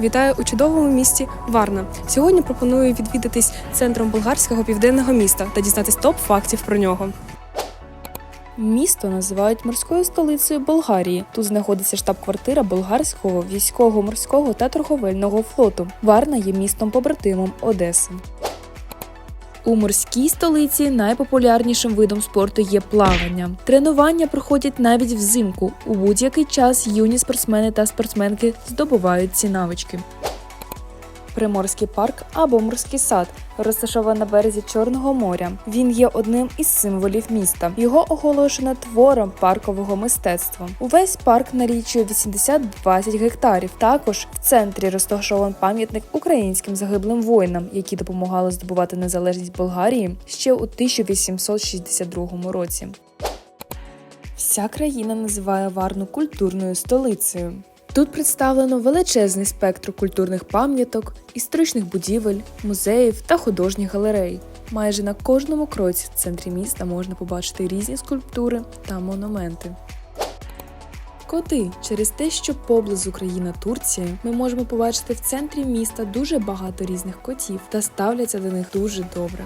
Вітаю у чудовому місті Варна. Сьогодні пропоную відвідатись центром болгарського південного міста та дізнатись топ фактів про нього. Місто називають морською столицею Болгарії. Тут знаходиться штаб-квартира болгарського військово-морського та торговельного флоту. Варна є містом побратимом Одеси. У морській столиці найпопулярнішим видом спорту є плавання. Тренування проходять навіть взимку. У будь-який час юні спортсмени та спортсменки здобувають ці навички. Приморський парк або морський сад розташований на березі Чорного моря. Він є одним із символів міста. Його оголошено твором паркового мистецтва. Увесь парк налічує 80-20 гектарів. Також в центрі розташований пам'ятник українським загиблим воїнам, які допомагали здобувати незалежність Болгарії ще у 1862 році. Вся країна називає Варну культурною столицею. Тут представлено величезний спектр культурних пам'яток, історичних будівель, музеїв та художніх галерей. Майже на кожному кроці в центрі міста можна побачити різні скульптури та монументи. Коти через те, що поблизу країна Турція, ми можемо побачити в центрі міста дуже багато різних котів та ставляться до них дуже добре.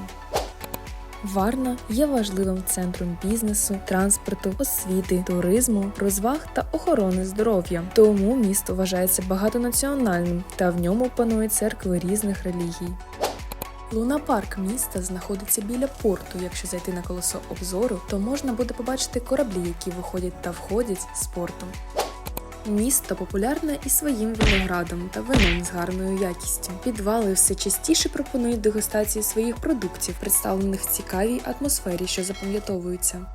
Варна є важливим центром бізнесу, транспорту, освіти, туризму, розваг та охорони здоров'я. Тому місто вважається багатонаціональним та в ньому панують церкви різних релігій. Луна-парк міста знаходиться біля порту. Якщо зайти на колесо обзору, то можна буде побачити кораблі, які виходять та входять з порту. Місто популярне і своїм виноградом та вином з гарною якістю. Підвали все частіше пропонують дегустації своїх продуктів, представлених в цікавій атмосфері, що запам'ятовуються.